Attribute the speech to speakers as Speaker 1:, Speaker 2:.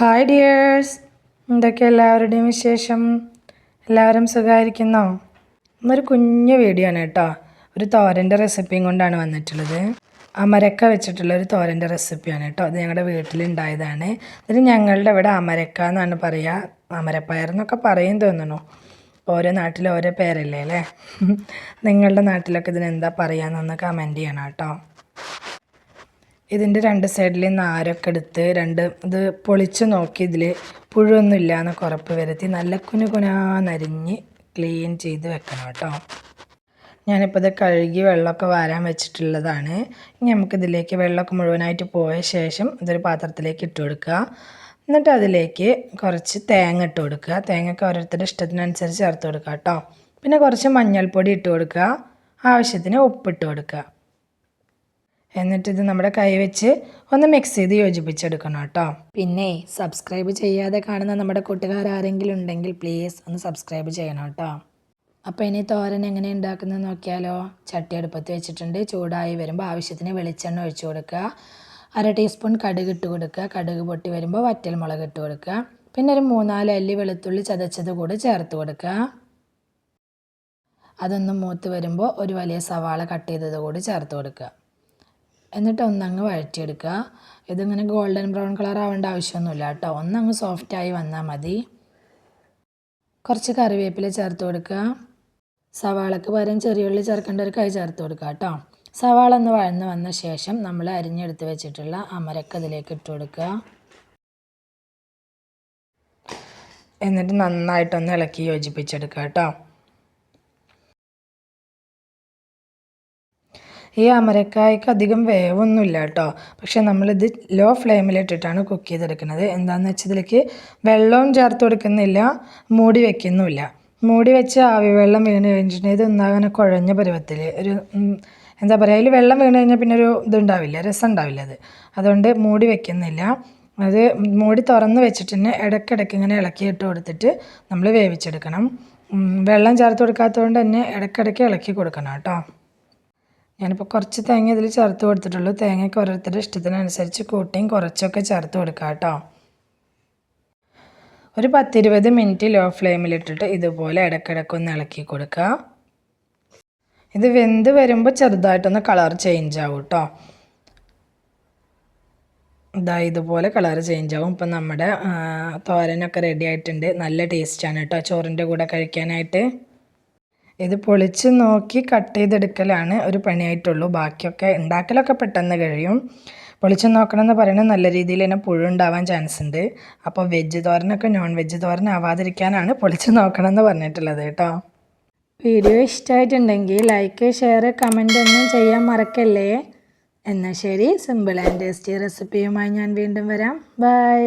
Speaker 1: Hi dears എന്തൊക്കെ എല്ലാവരുടെയും വിശേഷം? എല്ലാവരും സുഖമായിരിക്കുന്നോ? ഇന്നൊരു കുഞ്ഞു വീഡിയോ ആണ് കേട്ടോ. ഒരു തോരന്റെ റെസിപ്പിയും കൊണ്ടാണ് വന്നിട്ടുള്ളത്. അമരക്ക വെച്ചിട്ടുള്ള ഒരു തോരന്റെ റെസിപ്പിയാണ് കേട്ടോ. അത് ഞങ്ങളുടെ വീട്ടിലുണ്ടായതാണ്. അതിന് ഞങ്ങളുടെ ഇവിടെ അമരക്ക എന്നാണ് പറയുക അമരപ്പയർ എന്നൊക്കെ പറയും തോന്നുന്നു. ഓരോ നാട്ടിൽ ഓരോ പേരല്ലേ അല്ലേ? നിങ്ങളുടെ നാട്ടിലൊക്കെ ഇതിനെന്താ പറയുക എന്നൊന്ന് കമന്റ് ചെയ്യണം കേട്ടോ. ഇതിന്റെ രണ്ട് സൈഡിൽ നാരൊക്കെ എടുത്ത് രണ്ട് ഇത് പൊളിച്ച് നോക്കി ഇതിൽ പുഴുവൊന്നും ഇല്ല എന്നൊക്കെ ഉറപ്പ് വരുത്തി നല്ല കുനു കുനാന്നരിഞ്ഞ് ക്ലീൻ ചെയ്ത് വെക്കണം കേട്ടോ. ഞാനിപ്പോൾ ഇത് കഴുകി വെള്ളമൊക്കെ വാരാൻ വെച്ചിട്ടുള്ളതാണ്. ഇനി നമുക്കിതിലേക്ക് വെള്ളമൊക്കെ മുഴുവനായിട്ട് പോയ ശേഷം ഇതൊരു പാത്രത്തിലേക്ക് ഇട്ട് കൊടുക്കുക. എന്നിട്ട് അതിലേക്ക് കുറച്ച് തേങ്ങ ഇട്ട് കൊടുക്കുക. തേങ്ങയൊക്കെ ഓരോരുത്തരുടെ ഇഷ്ടത്തിനനുസരിച്ച് ചേർത്ത് കൊടുക്കുക കേട്ടോ. പിന്നെ കുറച്ച് മഞ്ഞൾപ്പൊടി ഇട്ട് കൊടുക്കുക. ആവശ്യത്തിന് ഉപ്പിട്ട് കൊടുക്കുക. എന്നിട്ട് ഇത് നമ്മുടെ കൈ വെച്ച് ഒന്ന് മിക്സ് ചെയ്ത് യോജിപ്പിച്ചെടുക്കണം കേട്ടോ. പിന്നെ സബ്സ്ക്രൈബ് ചെയ്യാതെ കാണുന്ന നമ്മുടെ കൂട്ടുകാർ ആരെങ്കിലും ഉണ്ടെങ്കിൽ പ്ലീസ് ഒന്ന് സബ്സ്ക്രൈബ് ചെയ്യണം കേട്ടോ. അപ്പോൾ ഇനി തോരൻ എങ്ങനെ ഉണ്ടാക്കുന്നത് നോക്കിയാലോ? ചട്ടി അടുപ്പത്ത് വെച്ചിട്ടുണ്ട്. ചൂടായി വരുമ്പോൾ ആവശ്യത്തിന് വെളിച്ചെണ്ണ ഒഴിച്ചു കൊടുക്കുക. അര ടീസ്പൂൺ കടുക് ഇട്ട് കൊടുക്കുക. കടുക് പൊട്ടി വരുമ്പോൾ വറ്റൽ മുളക് ഇട്ട് കൊടുക്കുക. പിന്നെ ഒരു മൂന്നാൽ അല്ലി വെളുത്തുള്ളി ചതച്ചത് കൂടെ ചേർത്ത് കൊടുക്കുക. അതൊന്ന് മൂത്ത് വരുമ്പോൾ ഒരു വലിയ സവാള കട്ട് ചെയ്തത് കൂടി ചേർത്ത് കൊടുക്കുക. എന്നിട്ട് ഒന്നങ്ങ് വഴറ്റിയെടുക്കുക. ഇതിങ്ങനെ ഗോൾഡൻ ബ്രൗൺ കളർ ആവേണ്ട ആവശ്യമൊന്നുമില്ല കേട്ടോ. ഒന്നങ്ങ് സോഫ്റ്റായി വന്നാൽ മതി. കുറച്ച് കറിവേപ്പില ചേർത്ത് കൊടുക്കുക. സവാളക്ക് പകരം ചെറിയുള്ളി ചേർക്കേണ്ട ഒരു കൈ ചേർത്ത് കൊടുക്കുക കേട്ടോ. സവാള ഒന്ന് വഴന്ന് വന്ന ശേഷം നമ്മൾ അരിഞ്ഞെടുത്ത് വെച്ചിട്ടുള്ള അമരക്ക ഇതിലേക്ക് ഇട്ട് കൊടുക്കുക. എന്നിട്ട് നന്നായിട്ടൊന്ന് ഇളക്കി യോജിപ്പിച്ചെടുക്കുക കേട്ടോ. ഈ അമരക്കായ്ക്ക് അധികം വേവൊന്നുമില്ല കേട്ടോ. പക്ഷെ നമ്മളിത് ലോ ഫ്ലെയിമിലിട്ടിട്ടാണ് കുക്ക് ചെയ്തെടുക്കുന്നത്. എന്താണെന്ന് വെച്ചാൽ ഇതിലേക്ക് വെള്ളവും ചേർത്ത് കൊടുക്കുന്നില്ല മൂടി വെക്കുന്നുമില്ല. മൂടി വെച്ച് ആവി വെള്ളം വീണ് കഴിഞ്ഞിട്ടുണ്ടെങ്കിൽ ഇത് ഒന്നാകനെ കുഴഞ്ഞ പരുവത്തിൽ ഒരു എന്താ പറയുക അതിൽ വെള്ളം വീണ് കഴിഞ്ഞാൽ പിന്നെ ഒരു ഇതുണ്ടാവില്ല രസം ഉണ്ടാവില്ല അത്. അതുകൊണ്ട് മൂടി വെക്കുന്നില്ല. അത് മൂടി തുറന്ന് വെച്ചിട്ട് തന്നെ ഇടയ്ക്കിടയ്ക്ക് ഇങ്ങനെ ഇളക്കിയിട്ട് കൊടുത്തിട്ട് നമ്മൾ വേവിച്ചെടുക്കണം. വെള്ളം ചേർത്ത് കൊടുക്കാത്തത് കൊണ്ട് തന്നെ ഇടയ്ക്കിടയ്ക്ക് ഇളക്കി കൊടുക്കണം കേട്ടോ. ഞാനിപ്പോൾ കുറച്ച് തേങ്ങ ഇതിൽ ചേർത്ത് കൊടുത്തിട്ടുള്ളൂ. തേങ്ങയ്ക്ക് ഓരോരുത്തരുടെ ഇഷ്ടത്തിനനുസരിച്ച് കൂട്ടിയും കുറച്ചൊക്കെ ചേർത്ത് കൊടുക്കുക കേട്ടോ. ഒരു പത്തിരുപത് മിനിറ്റ് ലോ ഫ്ലെയിമിലിട്ടിട്ട് ഇതുപോലെ ഇടയ്ക്കിടയ്ക്ക് ഒന്ന് ഇളക്കി കൊടുക്കുക. ഇത് വെന്ത് വരുമ്പോൾ ചെറുതായിട്ടൊന്ന് കളർ ചേഞ്ച് ആവും കേട്ടോ. ഇതാ ഇതുപോലെ കളർ ചേഞ്ച് ആവും. ഇപ്പം നമ്മുടെ തോരനൊക്കെ റെഡി ആയിട്ടുണ്ട്. നല്ല ടേസ്റ്റാണ് കേട്ടോ. ചോറിന്റെ കൂടെ കഴിക്കാനായിട്ട്. ഇത് പൊളിച്ച് നോക്കി കട്ട് ചെയ്തെടുക്കലാണ് ഒരു പണിയായിട്ടുള്ളൂ. ബാക്കിയൊക്കെ ഉണ്ടാക്കലൊക്കെ പെട്ടെന്ന് കഴിയും. പൊളിച്ച് നോക്കണം എന്ന് പറയുന്നത് നല്ല രീതിയിൽ തന്നെ പുഴുണ്ടാവാൻ ചാൻസ് ഉണ്ട് അപ്പോൾ വെജ് തോരനൊക്കെ നോൺ വെജ് തോരൻ ആവാതിരിക്കാനാണ് പൊളിച്ച് നോക്കണം എന്ന് പറഞ്ഞിട്ടുള്ളത് കേട്ടോ. വീഡിയോ ഇഷ്ടമായിട്ടുണ്ടെങ്കിൽ ലൈക്ക് ഷെയർ കമന്റ് ഒന്നും ചെയ്യാൻ മറക്കല്ലേ? എന്നാൽ ശരി സിമ്പിൾ ആൻഡ് ടേസ്റ്റി റെസിപ്പിയുമായി ഞാൻ വീണ്ടും വരാം. ബൈ